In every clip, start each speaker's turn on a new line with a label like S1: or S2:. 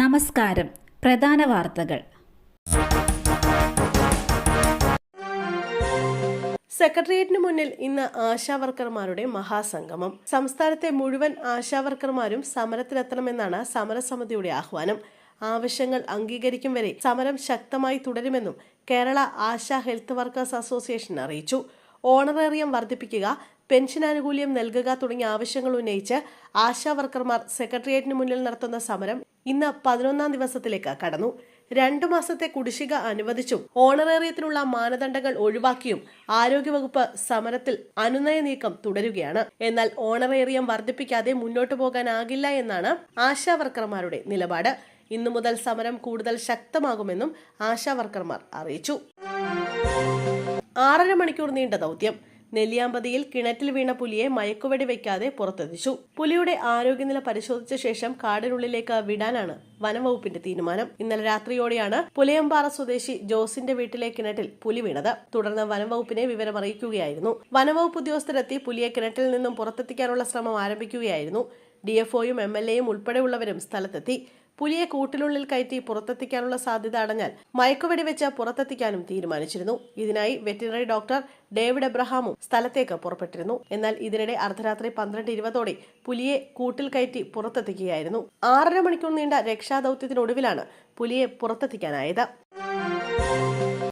S1: നമസ്കാരം. പ്രധാന വാർത്തകൾ.
S2: സെക്രട്ടേറിയറ്റിന് മുന്നിൽ ഇന്ന് ആശാവർക്കർമാരുടെ മഹാസംഗമം. സംസ്ഥാനത്തെ മുഴുവൻ ആശാവർക്കർമാരും സമരത്തിലെത്തണമെന്നാണ് സമരസമിതിയുടെ ആഹ്വാനം. ആവശ്യങ്ങൾ അംഗീകരിക്കും വരെ സമരം ശക്തമായി തുടരുമെന്നും Kerala ASHA health workers association അറിയിച്ചു. ഓണറേറിയം വർദ്ധിപ്പിക്കുക പെൻഷൻ ആനുകൂല്യം നൽകുക തുടങ്ങിയ ആവശ്യങ്ങൾ ഉന്നയിച്ച് ആശാ വർക്കർമാർ സെക്രട്ടേറിയറ്റിന് മുന്നിൽ നടത്തുന്ന സമരം ഇന്ന് പതിനൊന്നാം ദിവസത്തിലേക്ക് കടന്നു. രണ്ടു മാസത്തെ കുടിശ്ശിക അനുവദിച്ചും ഓണറേറിയത്തിനുള്ള മാനദണ്ഡങ്ങൾ ഒഴിവാക്കിയും ആരോഗ്യവകുപ്പ് സമരത്തിൽ അനുനയ നീക്കം തുടരുകയാണ്. എന്നാൽ ഓണറേറിയം വർദ്ധിപ്പിക്കാതെ മുന്നോട്ടു പോകാനാകില്ല എന്നാണ് ആശാവർക്കർമാരുടെ നിലപാട്. ഇന്നു മുതൽ സമരം കൂടുതൽ ശക്തമാകുമെന്നും ആശാവർക്കർമാർ അറിയിച്ചു. ആറര മണിക്കൂർ നീണ്ട ദൗത്യം. നെല്ലിയാമ്പതിയിൽ കിണറ്റിൽ വീണ പുലിയെ മയക്കുവെടി വയ്ക്കാതെ പുറത്തെത്തിച്ചു. പുലിയുടെ ആരോഗ്യനില പരിശോധിച്ച ശേഷം കാടിനുള്ളിലേക്ക് വിടാനാണ് വനംവകുപ്പിന്റെ തീരുമാനം. ഇന്നലെ രാത്രിയോടെയാണ് പുലയമ്പാറ സ്വദേശി ജോസിന്റെ വീട്ടിലെ കിണറ്റിൽ പുലി വീണത്. തുടർന്ന് വനംവകുപ്പിനെ വിവരമറിയിക്കുകയായിരുന്നു. വനംവകുപ്പ് ഉദ്യോഗസ്ഥരെത്തി പുലിയെ കിണറ്റിൽ നിന്നും പുറത്തെത്തിക്കാനുള്ള ശ്രമം ആരംഭിക്കുകയായിരുന്നു. ഡിഎഫ്ഒയും എം എൽ എയും ഉൾപ്പെടെയുള്ളവരും സ്ഥലത്തെത്തി. പുലിയെ കൂട്ടിനുള്ളിൽ കയറ്റി പുറത്തെത്തിക്കാനുള്ള സാധ്യത അടഞ്ഞാൽ മയക്കുവെടി വെച്ച് പുറത്തെത്തിക്കാനും തീരുമാനിച്ചിരുന്നു. ഇതിനായി വെറ്റിനറി ഡോക്ടർ ഡേവിഡ് എബ്രഹാമും സ്ഥലത്തേക്ക് പുറപ്പെട്ടിരുന്നു. എന്നാൽ ഇതിനിടെ അർദ്ധരാത്രി പന്ത്രണ്ട് ഇരുപതോടെ പുലിയെ കൂട്ടിൽ കയറ്റി പുറത്തെത്തിക്കുകയായിരുന്നു. ആറര മണിക്കൂർ നീണ്ട രക്ഷാദൌത്യത്തിനൊടുവിലാണ് പുലിയെ പുറത്തെത്തിക്കാനായത്.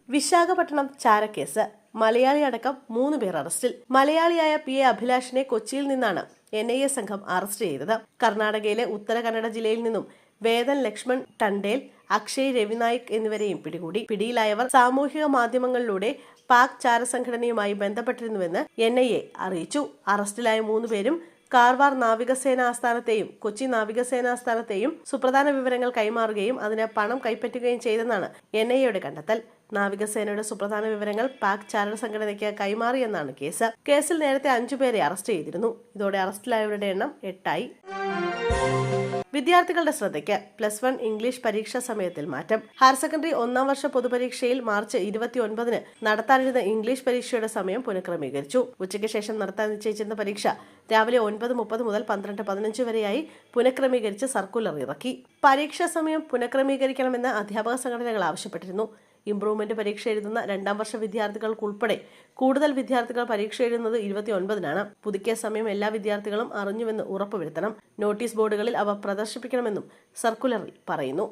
S2: വിശാഖപട്ടണം ചാരക്കേസ്. മലയാളി അടക്കം മൂന്ന് പേർ അറസ്റ്റിൽ. മലയാളിയായ പി എ അഭിലാഷിനെ കൊച്ചിയിൽ നിന്നാണ് എൻ ഐ എ സംഘം അറസ്റ്റ് ചെയ്തത്. കർണാടകയിലെ ഉത്തര കന്നഡ ജില്ലയിൽ നിന്നും വേദൻ ലക്ഷ്മൺ ടണ്ടേൽ അക്ഷയ് രവിനായിക് എന്നിവരെയും പിടികൂടി. പിടിയിലായവർ സാമൂഹിക മാധ്യമങ്ങളിലൂടെ പാക് ചാരസംഘടനയുമായി ബന്ധപ്പെട്ടിരുന്നുവെന്ന് എൻ ഐ എ അറിയിച്ചു. അറസ്റ്റിലായ മൂന്നുപേരും കാർവാർ നാവികസേന ആസ്ഥാനത്തെയും കൊച്ചി നാവികസേന ആസ്ഥാനത്തെയും സുപ്രധാന വിവരങ്ങൾ കൈമാറുകയും അതിന് പണം കൈപ്പറ്റുകയും ചെയ്തെന്നാണ് എൻ ഐ എയുടെ കണ്ടെത്തൽ. നാവികസേനയുടെ സുപ്രധാന വിവരങ്ങൾ പാക് ചാരൽ സംഘടനയ്ക്ക് കൈമാറിയെന്നാണ് കേസ്. കേസിൽ നേരത്തെ അഞ്ചുപേരെ അറസ്റ്റ് ചെയ്തിരുന്നു. ഇതോടെ അറസ്റ്റിലായവരുടെ എണ്ണം എട്ടായി. വിദ്യാർത്ഥികളുടെ ശ്രദ്ധയ്ക്ക് പ്ലസ് വൺ ഇംഗ്ലീഷ് പരീക്ഷാ സമയത്തിൽ മാറ്റം. ഹയർ സെക്കൻഡറി ഒന്നാം വർഷ പൊതുപരീക്ഷയിൽ മാർച്ച് ഇരുപത്തി ഒൻപതിന് നടത്താനിരുന്ന ഇംഗ്ലീഷ് പരീക്ഷയുടെ സമയം പുനഃക്രമീകരിച്ചു. ഉച്ചയ്ക്ക് ശേഷം നടത്താൻ നിശ്ചയിച്ചിരുന്ന പരീക്ഷ രാവിലെ ഒൻപത് മുപ്പത് മുതൽ പന്ത്രണ്ട് പതിനഞ്ച് വരെയായി പുനഃക്രമീകരിച്ച് സർക്കുലർ ഇറക്കി. പരീക്ഷാ സമയം പുനഃക്രമീകരിക്കണമെന്ന് അധ്യാപക സംഘടനകൾ ആവശ്യപ്പെട്ടിരുന്നു. ഇംപ്രൂവ്മെന്റ് പരീക്ഷ എഴുതുന്ന രണ്ടാം വർഷ വിദ്യാർത്ഥികൾക്കുൾപ്പെടെ കൂടുതൽ വിദ്യാർത്ഥികൾ പരീക്ഷ എഴുതുന്നത് ഇരുപത്തി ഒൻപതിനാണ് പുതുക്കിയ സമയം എല്ലാ വിദ്യാർത്ഥികളും അറിഞ്ഞുവെന്ന് ഉറപ്പുവരുത്തണം. നോട്ടീസ് ബോർഡുകളിൽ അവ പ്രദർശിപ്പിക്കണമെന്നും സർക്കുലറിൽ പറയുന്നു.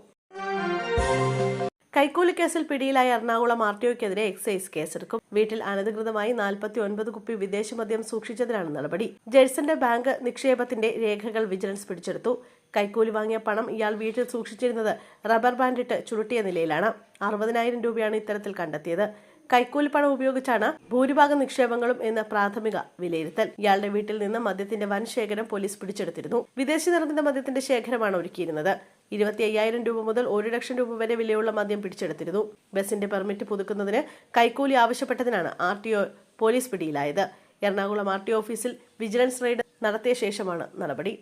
S2: കൈക്കൂലി കേസിൽ പിടിയിലായ എറണാകുളം ആർ ടി ഒക്കെതിരെ എക്സൈസ് കേസെടുക്കും. വീട്ടിൽ അനധികൃതമായി നാൽപ്പത്തി ഒൻപത് കുപ്പി വിദേശ മദ്യം സൂക്ഷിച്ചതിനാണ് നടപടി. ജെഴ്സന്റെ ബാങ്ക് നിക്ഷേപത്തിന്റെ രേഖകൾ വിജിലൻസ് പിടിച്ചെടുത്തു. കൈക്കൂലി വാങ്ങിയ പണം ഇയാൾ വീട്ടിൽ സൂക്ഷിച്ചിരുന്നത് റബ്ബർ ബാൻഡിട്ട് ചുരുട്ടിയ നിലയിലാണ്. അറുപതിനായിരം രൂപയാണ് ഇത്തരത്തിൽ കണ്ടെത്തിയത്. കൈക്കൂലി പണം ഉപയോഗിച്ചാണ് ഭൂരിഭാഗം നിക്ഷേപങ്ങളും എന്ന് പ്രാഥമിക വിലയിരുത്തൽ. ഇയാളുടെ വീട്ടിൽ നിന്ന് മദ്യത്തിന്റെ വൻ ശേഖരം പോലീസ് പിടിച്ചെടുത്തിരുന്നു. വിദേശ നിർമ്മിത മദ്യത്തിന്റെ ശേഖരമാണ് ഒരുക്കിയിരുന്നത്. ഇരുപത്തി അയ്യായിരം രൂപ മുതൽ ഒരു ലക്ഷം രൂപ വരെ വിലയുള്ള മദ്യം പിടിച്ചെടുത്തിരുന്നു. ബസിന്റെ പെർമിറ്റ് പുതുക്കുന്നതിന് കൈക്കൂലി ആവശ്യപ്പെട്ടതിനാണ് ആർ ടി ഒ പോലീസ് പിടിയിലായത്. എറണാകുളം ആർ ടി ഓഫീസിൽ വിജിലൻസ് റെയ്ഡ് നടത്തിയ ശേഷമാണ് നടപടി.